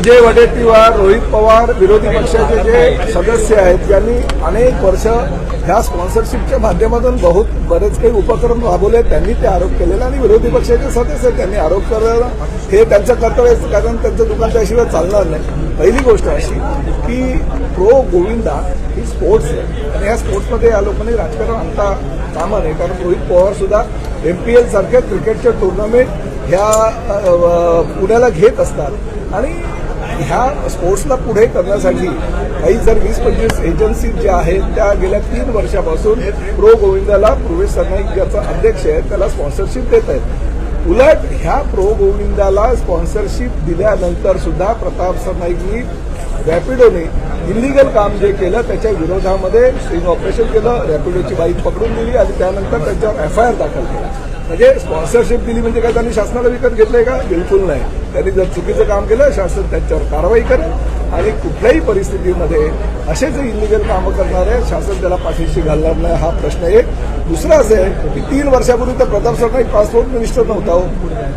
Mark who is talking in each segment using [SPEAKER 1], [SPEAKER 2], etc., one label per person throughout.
[SPEAKER 1] विजय वडेट्टीवार रोहित पवार विरोधी पक्षाचे जे सदस्य आहेत ज्यांनी अनेक वर्ष ह्या स्पॉन्सरशिपच्या माध्यमातून बहुत बरेच काही उपक्रम राबवले त्यांनी ते आरोप केलेले आणि विरोधी पक्षाचे सदस्य त्यांनी आरोप करणं हे त्यांचं कर्तव्य कारण त्यांचं दुकान त्याशिवाय चालणार नाही. पहिली गोष्ट अशी की प्रो गोविंदा ही स्पोर्ट्स आहे. आणि ह्या स्पोर्ट्समध्ये या लोकांनी राजकारण आणता कामा नाही. कारण रोहित पवार सुद्धा एम पी एल सारख्या क्रिकेटच्या टुर्नामेंट ह्या पुण्याला घेत असतात. आणि ह्या स्पोर्ट्सला पुढे करण्यासाठी काही जर वीस पंचवीस एजन्सी ज्या आहेत त्या गेल्या तीन वर्षापासून प्रो गोविंदाला प्रवेश सरनाईक ज्याचा अध्यक्ष आहे त्याला स्पॉन्सरशिप देत आहेत. उलट ह्या प्रो गोविंदाला स्पॉन्सरशिप दिल्यानंतर सुद्धा प्रताप सरनाईकनी रॅपिडोने इलिगल काम जे केलं त्याच्या विरोधामध्ये स्ट्रिंग ऑपरेशन केलं रॅपिडोची बाईक पकडून दिली आणि त्यानंतर त्याच्यावर एफ आय आर दाखल केला. म्हणजे स्पॉन्सरशिप दिली म्हणजे काय त्यांनी शासनाला विकत घेतलंय का? बिलकुल नाही. त्यांनी जर चुकीचं काम केलं शासन त्यांच्यावर कारवाई करेल आणि कुठल्याही परिस्थितीमध्ये असे जे इलिगल कामं करणारे शासन त्याला पाठीशी घालणार नाही हा प्रश्न एक. दुसरा असं आहे की तीन वर्षापूर्वी तर प्रताप सरनाईक पासपोर्ट मिनिस्टर नव्हता हो.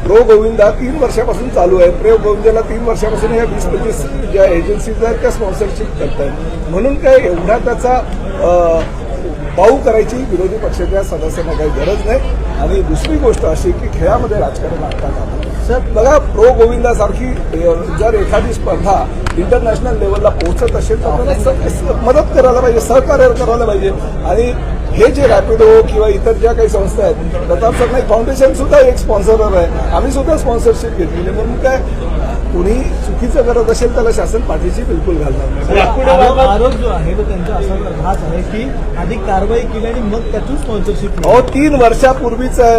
[SPEAKER 1] प्रो गोविंदा तीन वर्षापासून चालू आहे. प्रो गोविंदाला तीन वर्षापासून या वीस पंचवीस ज्या एजन्सीज आहेत त्या स्पॉन्सरशिप करतात म्हणून काय एवढा त्याचा पाऊ करायची विरोधी पक्षाच्या सदस्यांना काही गरज नाही. आणि दुसरी गोष्ट अशी की खेळामध्ये राजकारण आणता कामा. सर बघा प्रो गोविंदासारखी जर एखादी स्पर्धा इंटरनॅशनल लेवलला पोहोचत असेल तर स- मदत करायला पाहिजे सहकार्य करायला पाहिजे. आणि हे जे रॅपिडो किंवा इतर ज्या काही संस्था आहेत प्रताप सरनाईक फाउंडेशन सुद्धा एक स्पॉन्सर आहे. आम्ही सुद्धा स्पॉन्सरशिप घेतलेली म्हणून काय कुणी चुकीचं करत असेल त्याला शासन पाठीशी बिलकुल घालणार नाही.
[SPEAKER 2] आरोप आरोप जो आहे तो त्यांचा असा आहे की अधिक कारवाई केली आणि मग त्यातून स्पॉन्सरशिप
[SPEAKER 1] अहो तीन वर्षापूर्वीचा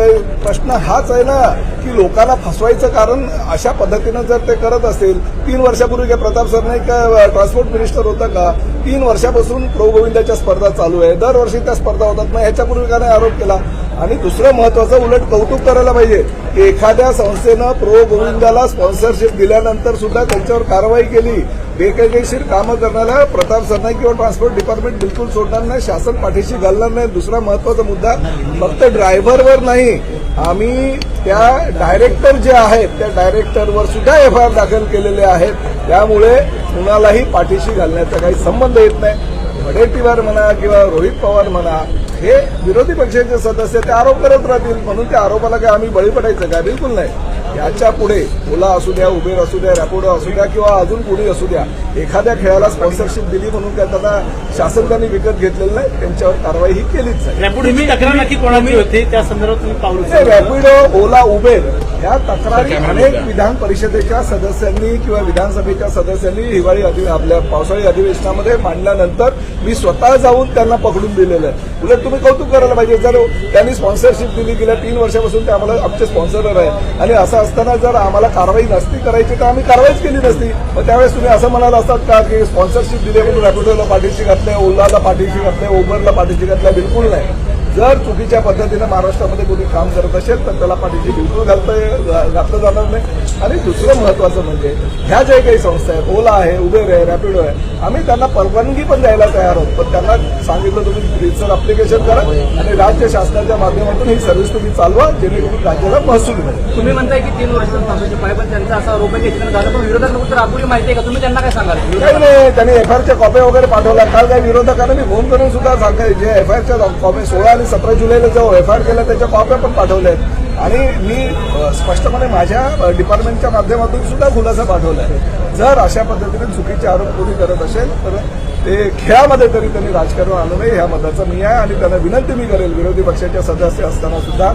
[SPEAKER 1] प्रश्न हाच आहे ना की लोकांना फसवायचं कारण अशा पद्धतीनं जर ते करत असेल तीन वर्षापूर्वी काय प्रताप सरनाईक का ट्रान्सपोर्ट मिनिस्टर होता का तीन वर्षापासून प्रो गोविंदाच्या स्पर्धा चालू आहे. दरवर्षी त्या स्पर्धा होतात. मग ह्याच्यापूर्वी का नाही आरोप केला? आणि दुसरं महत्वाचं उलट कौतुक करायला पाहिजे की एखाद्या संस्थेनं प्रो गोविंदाला स्पॉन्सरशिप दिल्यानंतर सुद्धा त्यांच्यावर कारवाई केली. बेकायदेशीर कामं करणाऱ्या प्रताप सरनाईक किंवा ट्रान्सपोर्ट डिपार्टमेंट बिलकुल सोडणार नाही शासन पाठीशी घालणार नाही. दुसरा महत्त्वाचा मुद्दा फक्त ड्रायव्हरवर नाही. आम्ही त्या डायरेक्टर जे आहेत त्या डायरेक्टरवर सुद्धा एफ आय आर दाखल केलेले आहेत. त्यामुळे कुणालाही पाठीशी घालण्याचा काही संबंध येत नाही. वडेट्टीवार म्हणा किंवा रोहित पवार म्हणा हे विरोधी पक्षाचे सदस्य ते आरोप करत राहतील. म्हणून त्या आरोपाला काय आम्ही बळी पडायचं काय? बिलकुल नाही. याच्यापुढे ओला असू द्या उबेर असू द्या रॅपिडो असू द्या किंवा अजून कोणी असू द्या एखाद्या खेळाला स्पॉन्सरशिप दिली म्हणून काय त्यांना शासन त्यांनी विकत घेतलेलं नाही त्यांच्यावर कारवाई ही केलीच
[SPEAKER 2] रॅपिडोची तक्रार नक्की कोणाची होती? त्या संदर्भात.
[SPEAKER 1] रॅपिडो ओला उबेर ह्या तक्रारी अनेक विधान परिषदेच्या सदस्यांनी किंवा विधानसभेच्या सदस्यांनी हिवाळी अधि आपल्या पावसाळी अधिवेशनामध्ये मांडल्यानंतर मी स्वतः जाऊन त्यांना पकडून दिलेलं आहे. उलट तुम्ही कौतुक करायला पाहिजे. जर त्यांनी स्पॉन्सरशिप दिली गेल्या तीन वर्षापासून ते आम्हाला आमचे स्पॉन्सर आहे. आणि असं असताना जर आम्हाला कारवाई नसती करायची तर आम्ही कारवाईच केली नसती. मग त्यावेळेस तुम्ही असं म्हणाल असतात का की स्पॉन्सरशिप दिली म्हणून रॅपिडोला पाठीशी घातल्या ओलाला पाठीशी घातल्या उबरला पाठीशी घातल्या बिलकुल नाही. जर चुकीच्या पद्धतीनं महाराष्ट्रामध्ये कोणी काम करत असेल तर त्याला पाठीशी बिलकुल घालता घातलं जाणार नाही. आणि दुसरं महत्वाचं म्हणजे ह्या ज्या काही संस्था आहेत ओला आहे उबेर आहे रॅपिडो आहे आम्ही त्यांना परवानगी पण द्यायला तयार आहोत. पण त्यांना सांगितलं तुम्ही रितसर अप्लिकेशन करा आणि राज्य शासनाच्या माध्यमातून ही सर्व्हिस तुम्ही चालवा जेणेकरून राज्याला महसूल मिळेल.
[SPEAKER 3] तुम्ही म्हणताय की तीन वर्ष पण त्यांचा असा आरोप आहे पण विरोधक तर आपली माहिती आहे का? तुम्ही त्यांना काय सांगाल?
[SPEAKER 1] काही नाही त्यांनी एफआयआरच्या कॉप्या वगैरे पाठवल्या. काल काही विरोधकांना मी फोन करून सुद्धा सांगाय जे एफआयआरच्या कॉप्या सोळा आणि सतरा जुलैला जो आर केला त्याच्या कॉप्या पण पाठवल्या आहेत. आणि मी स्पष्टपणे माझ्या डिपार्टमेंटच्या माध्यमातून सुद्धा खुलासा पाठवला आहे. जर अशा पद्धतीने चुकीचे आरोप कोणी करत असेल तर ते खेळामध्ये तरी त्यांनी राजकारण आणू नये ह्या मताचा मी आहे आणि त्यांना विनंती मी करेल. विरोधी पक्षाचे सदस्य असताना सुद्धा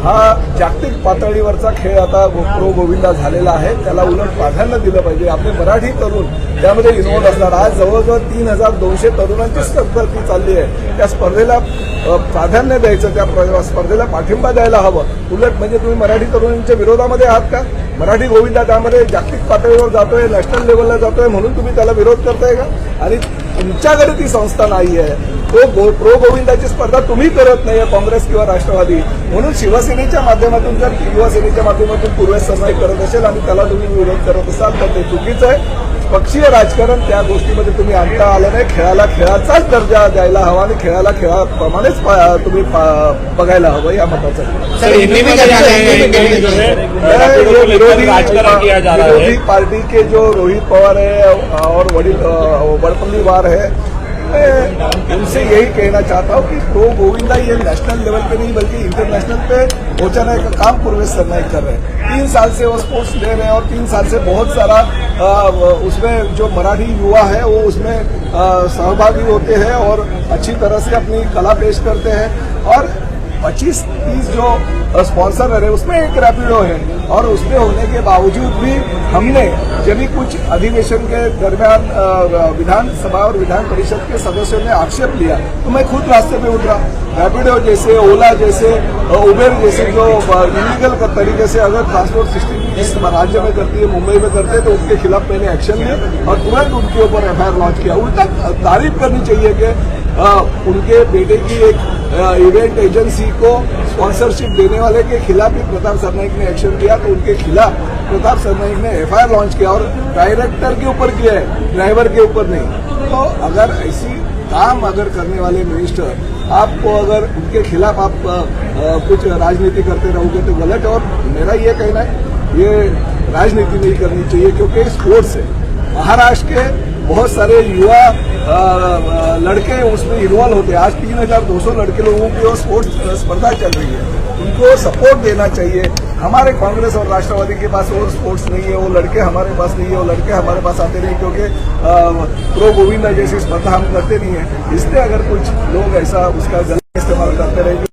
[SPEAKER 1] हा जागतिक पातळीवरचा खेळ आता गो- प्रो गोविंदा झालेला आहे. त्याला उलट प्राधान्य दिलं पाहिजे. आपले मराठी तरुण त्यामध्ये इन्व्हॉल्व असणार. आज जवळजवळ तीन हजार दोनशे तरुणांची स्पर्धा ती चालली आहे. त्या स्पर्धेला प्राधान्य द्यायचं त्या प्र- स्पर्धेला पाठिंबा द्यायला हवं. उलट म्हणजे तुम्ही मराठी तरुणांच्या विरोधामध्ये आहात का? मराठी गोविंदा त्यामध्ये जागतिक पातळीवर जातोय नॅशनल लेवलला जातोय म्हणून तुम्ही त्याला विरोध करताय का? आणि तुमच्याकडे ती संस्था नाही आहे. तो गो प्रो गोविंदाची स्पर्धा तुम्ही करत नाहीये काँग्रेस किंवा राष्ट्रवादी. म्हणून शिवसेनेच्या माध्यमातून जर युवा सेनेच्या माध्यमातून पूर्वेश सरनाईक करत असेल आणि त्याला तुम्ही विरोध करत असाल तर ते चुकीचं आहे. निष्पक्षीय राजकारण त्या गोष्टीमध्ये तुम्ही आणता आलं नाही. खेळाला खेळाचाच दर्जा द्यायला हवा आणि खेळाला खेळाप्रमाणेच तुम्ही बघायला हवं या मताचं.
[SPEAKER 4] लेकर राजकारण किया जा रहा
[SPEAKER 1] विरोधी
[SPEAKER 4] है
[SPEAKER 1] पार्टी के जो रोहित पवार है और वडील बड़पल्ली वार है मैं उनसे यही कहना चाहता हूँ कि प्रो गोविंदा ये नेशनल लेवल पे नहीं बल्कि इंटरनेशनल पे पहुँचाने का काम पूर्वेश सरनाइक कर रहे हैं। तीन साल से वो स्पोर्ट्स ले रहे हैं और तीन साल से बहुत सारा आ, उसमें जो मराठी युवा है वो उसमें सहभागी होते हैं और अच्छी तरह से अपनी कला पेश करते हैं। और 25 तीस जो स्पॉन्सर रहे, उसमें एक रैपिडो है। और उसमें होने के बावजूद भी हमने जब भी कुछ अधिवेशन के दरमियान विधानसभा और विधान परिषद के सदस्यों ने आक्षेप लिया तो मैं खुद रास्ते पे उतरा। रैपिडो जैसे ओला जैसे उबेर जैसे जो इलीगल तरीके से अगर ट्रांसपोर्ट सिस्टम इस राज्य में करती है, मुंबई में करते हैं तो उनके खिलाफ मैंने एक्शन लिया और तुरंत उनके ऊपर एफआईआर लॉन्च किया। उल्टा तारीफ़ करनी चाहिए कि उनके बेटे की एक इवेंट एजेंसी को स्पॉन्सरशिप देने वाले के खिलाफ भी प्रताप सरनाइक ने एक्शन लिया तो उनके खिलाफ प्रताप सरनाइक ने एफआईआर लॉन्च किया और डायरेक्टर के ऊपर किया है ड्राइवर के ऊपर नहीं। तो अगर ऐसी काम अगर करने वाले मिनिस्टर आपको अगर उनके खिलाफ आप अ, अ, कुछ राजनीति करते रहोगे तो गलत और मेरा ये कहना है ये राजनीति नहीं करनी चाहिए क्योंकि स्पोर्ट्स है। महाराष्ट्र के बहुत सारे युवा लड़के उसमें इन्वॉल्व होते हैं। आज तीन हज़ार दो सौ लड़के लोगों की वो स्पोर्ट्स स्पर्धा चल रही है। उनको सपोर्ट देना चाहिए। हमारे कांग्रेस और राष्ट्रवादी के पास और स्पोर्ट्स नहीं है, वो लड़के हमारे पास नहीं है, वो लड़के हमारे पास आते नहीं क्योंकि प्रो गोविंदा जैसी स्पर्धा हम करते नहीं है। इसलिए अगर कुछ लोग ऐसा उसका गलत इस्तेमाल करते रहेंगे